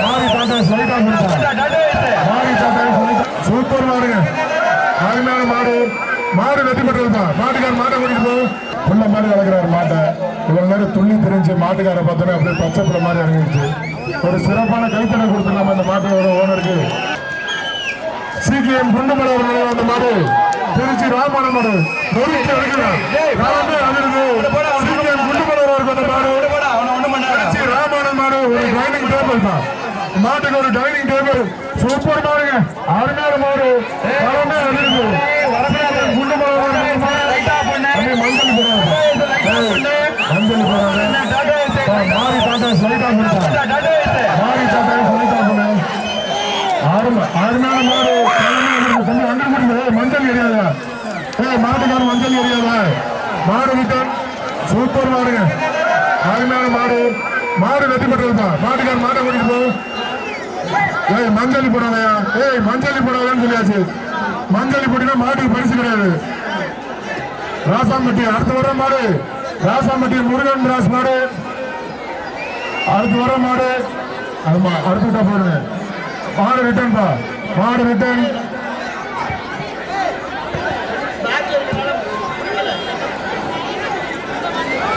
மாறி டாட்டா சொல்லிட்டா மாறி டாட்டா சொல்லிட்டா? சூப்பர் மாடுங்க. அருமையான மாடு. மாடு வெற்றி பெற்றதுப்பா. மாட்டுக்கார மாட்டை கூட்டிட்டு போ. புள்ள மாதிரி வளர்க்குறாரு மாட்டை. இவ்வளவு நேரம் துள்ளி தெரிஞ்சு மாட்டுக்கார பார்த்தோன்னே அப்படியே பச்சை புள்ள மாதிரி இறங்கிடுச்சு. ஒரு சிறப்பான கைத்தடை கொடுத்துடலாமா அந்த மாட்டோட ஓனருக்கு? சீக்கிரம் குண்டுமலை அவர்கள் அந்த மாடு. திருச்சி ராமான மாடு. நொறுக்கி எடுக்கிறார் குண்டுமலை அவருக்கு அந்த மாடு. ஒரு டைனிங் டேபிள் தான். மாட்டுக்கு ஒரு டைனிங் டேபிள் சூப்பர் மாடுங்க. அருமையான மாடு. காலமே அதிர்வு குண்டு மஞ்சள் மஞ்சள் மாறி டாட்டா சொல்லிட்டா மாறி டாட்டா சொல்லிட்டா போனேன் அருமையான மாடு கொஞ்சம் மஞ்சள் எரியாதா ஏ மாட்டுக்காரன் மஞ்சள் எரியாதா மாடு விட்டு சூப்பர் மாடுங்க. அருமையான மாடு. மாடு வெட்டி பெற்றதுப்பா மாட்டுக்காரன் மாட்டை கூட்டிட்டு போ. ஏய் மஞ்சளி போடாதயா. ஏய் மஞ்சளி போடாதான்னு சொல்லியாச்சு. மஞ்சளி போட்டினா மாட்டுக்கு பரிசு கிடையாது. ராசாம்பட்டி அடுத்து வர மாடு. ராசாம்பட்டி முருகன் ராஸ் மாடு. அடுத்து வர மாடு. ஆமா அடுத்துட்டா போடுங்க மாடு ரிட்டர்ன் பா. மாடு ரிட்டர்ன்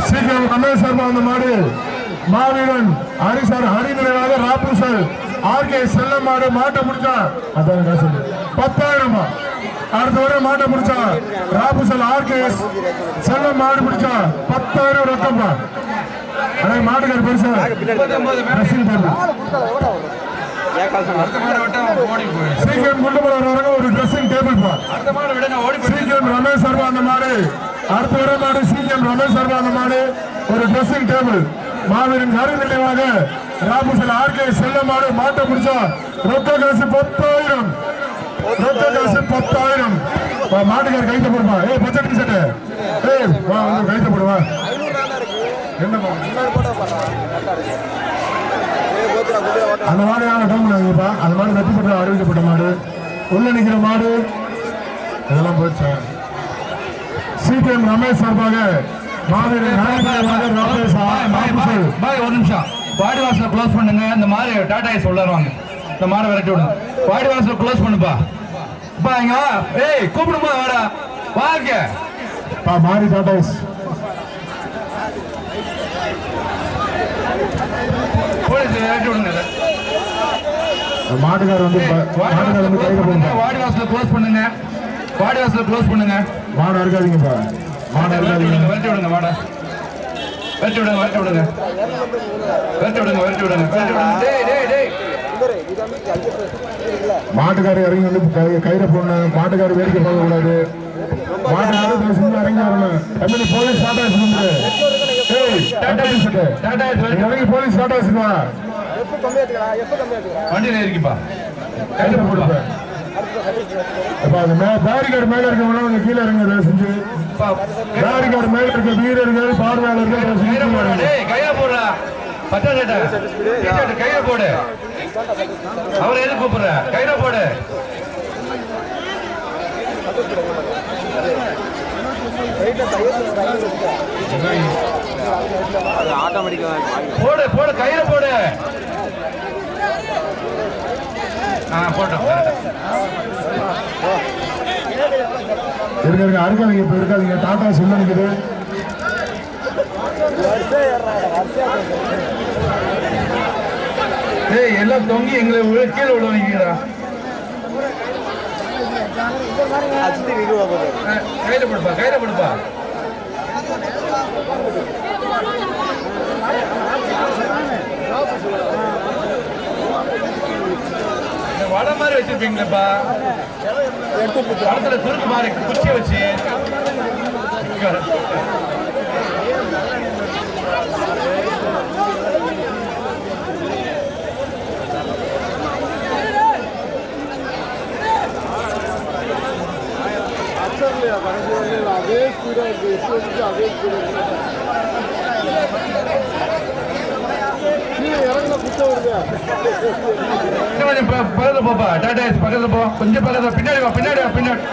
சீக்கிரம் ரமேஷ் சர்மா அந்த மாடு. மாவீரன் ஹரி சார் ஹரி நினைவாக ராபூசல் ஆர்கே செல்ல மாடு மாட்டை முடிச்சா அதான் காசு. பத்தாயிரமா? அடுத்த வரை மாட்டை முடிச்சா ராபுசல் ஆர்கே செல்லம் மாடு முடிச்சா பத்தாயிரம் ரொக்கம்பா அடே மாட்டுக்கார பெருசா. ரசீல் தம்பி. சீக்கிரம் கொண்டு போறாங்க ஒரு ட்ரெஸ்ஸிங் டேபிள் பா. சீக்கிரம் ரமேஷ் சர்மா அந்த மாடு. அடுத்த வர மாடு சீக்கிரம் ரமேஷ் சர்மா அந்த மாடு. ஒரு ட்ரெஸ்ஸிங் டேபிள் மாவீரன் கரு நினைவாக ராபுசல் ஆர்கே செல்ல மாடு மாட்ட முடிச்சா ரொக்க காசு பத்தாயிரம். ரொக்க காசு பத்தாயிரம். வா, மாட்டுக்கார கைத்த போடுமா. ஏ பச்சை டி ஷர்ட் வா வந்து கைத்த போடுவா என்னமா அந்த மாடு நாங்கள் டோம் பண்ணாங்கப்பா அந்த மாடு வெற்றி பெற்ற அறிவிக்கப்பட்ட மாடு. உள்ள நிற்கிற மாடு. இதெல்லாம் போச்சு? சிபிஎம் ரமேஷ் சார்பாக பாய் ஒரு நிமிஷம். வாடி வாசல க்ளோஸ் பண்ணுங்க. இந்த மாதிரி டாடா ஐஸ் உள்ளாருவாங்க இந்த மாடை விரட்டி விடுங்க. வாடி வாசல க்ளோஸ் பண்ணுப்பா. பா இங்க ஏய் கூப்பிடுமா வாடா. வாங்க பா மாரி டாடாஸ் போலீஸ் விரட்டி விடுங்க. மாட்டுக்கார் வந்து மாட்டுக்கார் வந்து கையில போடுங்க வாடி வாசல க்ளோஸ் பண்ணுங்க. வாடி வாசல க்ளோஸ் பண்ணுங்க. மாடு அறுக்காதீங்கப்பா மாடு விரட்டி விடுங்க விரட்டி விடுங்க வாடா. விரட்டி விடுங்க விரட்டி விடுங்க. விரட்டி விடுங்க விரட்டி விடுங்க விரட்டி மாட்டுக்காரர் இறங்கி வந்து கை- கயிறை போடணும். மாட்டுக்காரர் வேடிக்கை பார்க்க கூடாது மாட்டுக்காரர் தயவு செஞ்சு இறங்கி வரணும். தம்பி நீ போலீஸ் டாடாஸ் வந்து இறங்கி போலீஸ் டாடாஸ் வா. வண்டியில இருக்கிப்பா கையில போடுப்ப. அப்ப அந்த மே பேரிகார்டு மேல இருக்கவங்க கீழே இறங்க செஞ்சு. பேரிகார்டு மேல இருக்க வீரர்கள் பார்வையாளர்கள் கையில போடுறா டிஷர்ட் கையில போடு. அவரை எது கூப்பிடுற? கையில போடு. போடு போடு கையில போடு. ஆ போட்டோம். இருக்க இருங்க இப்ப இருக்காதீங்க. டாடா சொல்ல நிக்குது எல்லாம் தொங்கி எங்களை விழ- கீழே விட நினைக்கிறா கையில படுப்பா கையில படுப்பா வடை மாதிரி வச்சிருப்பீங்களேப்பா. படத்துல சுருக்கு மாதிரி குச்சியை வச்சு. அதே கூட அதே கூட கொஞ்சம் ப- பக்கத்துல போப்பா. டாடா ஏஸ் பக்கத்துல போ. கொஞ்சம் பக்கத்துல பின்னாடி வா பின்னாடி வா பின்னாடி.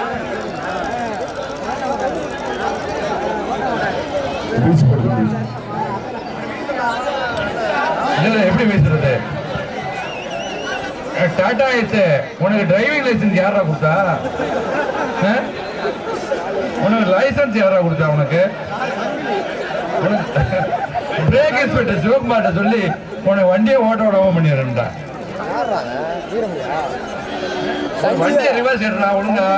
எப்படி பேசுறது டாடா ஏஸ் உனக்கு டிரைவிங் லைசன்ஸ் யாரா கொடுத்தா? உனக்கு லைசன்ஸ் யாரா கொடுத்தா உனக்கு? பிரேக் இன்ஸ்பெக்டர் சிவகுமார்ட்ட சொல்லி உனக்கு வண்டியை ஓட்ட விடாம பண்ணிடுறேன்டா. வண்டியை ரிவர்ஸ் எடுறா ஒழுங்கா.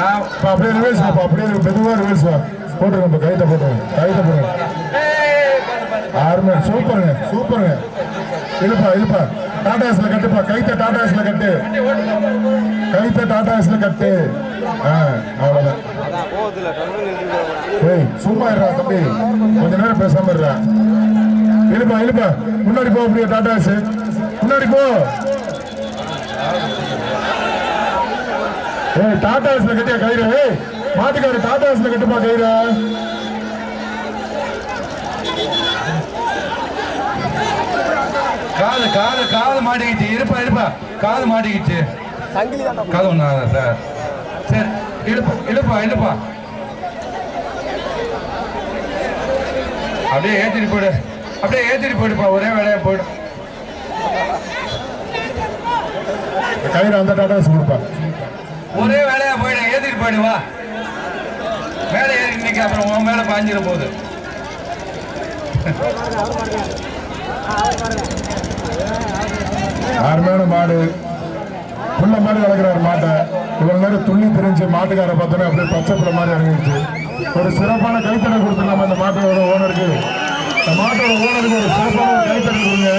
நான் அப்படியே ரிவர்ஸ் அப்படியே மெதுவா ரிவர்ஸ் போட்டுருங்க இப்ப கைத்த போட்டுருங்க கைத்த போடுங்க. ஆறுமே சூப்பருங்க சூப்பருங்க. இழுப்பா இழுப்பா. டாடாஸ்ல கட்டுப்பா கைத்த டாடாஸ்ல கட்டு. கைத்த டாடாஸ்ல கட்டு. ஆ அவ்வளவுதான். சும்மா இருடா தம்பி. கொஞ்ச நேரம் பேசாம இருடா. எழுப்பா இழுப்பா முன்னாடி போ அப்படியே டாடாஸ் முன்னாடி போ. ஏய் டாடாஸ்ல கட்டியா கயிறு? ஏய் மாட்டுக்காரு டாடாஸ்ல கட்டுப்பா கயிறு. காது காது காது மாட்டிக்கிச்சு. இருப்பா இருப்பா காது மாட்டிக்கிச்சு. காது ஒண்ணா சார்? சரி இழுப்பா இழுப்பா இழுப்பா அப்படியே ஏற்றிட்டு போயிடு. அப்படியே ஏத்திட்டு போயிடுப்பா ஒரே வேலையா போயிடும் கயிறு அந்த டாடாஸ் கொடுப்பா ஒரே வேலையா போயிடு ஏத்திட்டு போயிடு வா. மேலே ஏறி இன்னைக்கு அப்புறம் உன் மேல பாஞ்சிட போகுது அருமையான மாடு. புள்ள மாதிரி வளர்க்குறாரு மாட்டை. இவ்வளவு நேரம் துள்ளி தெரிஞ்சு மாட்டுக்கார பார்த்தோன்னே அப்படியே பச்சை புள்ள மாதிரி இறங்கிடுச்சு. ஒரு சிறப்பான கைத்தடை கொடுத்துடலாம் அந்த மாட்டோட ஓனருக்கு மாட்டோட ஓனருக்கு ஒரு சிறப்பான ஒரு கைத்தடை கொடுங்க.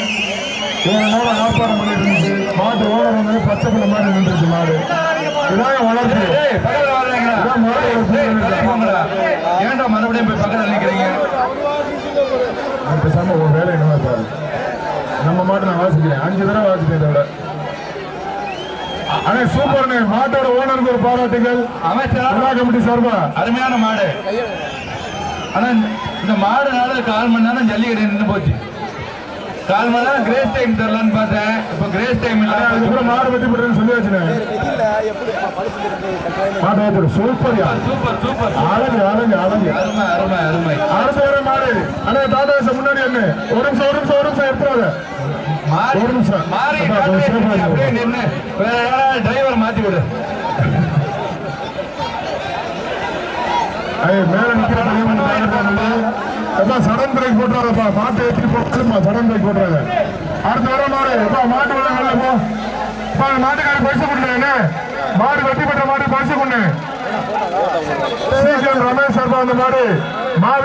இவ்வளவு நேரம் ஆர்ப்பாட்டம் பண்ணிட்டு இருந்துச்சு? மாட்டு ஓனர் வந்து பச்சை புள்ள மாதிரி நின்றுச்சு மாடு. இதாங்க வளர்ப்பு. ஏன்டா மறுபடியும் போய் பக்கத்துல நிக்கிறீங்க? நான் பேசாம ஒரு வேலை என்னவா நம்ம மாட்டை நான் வாசிக்கிறேன். அஞ்சு தடவை வாசிப்பேன் இதை விட. அண்ணே சூப்பர்ண்ணே மாட்டோட ஓனருக்கு ஒரு பாராட்டுகள். அமைச்சரா. கமிட்டி சார்பா? அருமையான மாடு. ஆனா இந்த- மாடுனால கால் மணி நேரம் ஜல்லிக்கட்டு நின்று போச்சு. கால் மணி நேரம் கிரேஸ் டைம் தரலான்னு பார்த்தேன். இப்போ கிரேஸ் டைம் இல்ல. அதுக்கப்புறம் மாடு வெட்டி போட்டுன்னு சொல்லியாச்சுண்ணே. மாட்டு வைப்பது சூப்பர்யா சூப்பர் சூப்பர் அழகு அழகு அழகு அருமை அருமை அருமை. வர மாடு. அண்ணே ஏச முன்னாடி என்ன ஒரு நிமிஷம் ஒரு நிமிஷம் ஒரு நிமிஷம் எடுத்துறாங்க மாறி ஒரு நிமிஷம். மாறி. அப்படியே நின்று வேற யாராவது டிரைவர் மாத்தி விடு. மேல எல்லாம் சடன் பிரேக் போட்டுறாங்கப்பா மாட்டை ஏற்றி போட்டுமா சடன் பிரேக் போட்டுறாங்க அடுத்து வர மாடு எப்பா மாட்டு விட போ. அப்பா, மாட்டுக்காரி பரிசு கொடுங்க மாடு வெட்டி பெற்ற மாடு பரிசு கொண்டு ரமேஷ் சர்மா அந்த மாடு. மாவி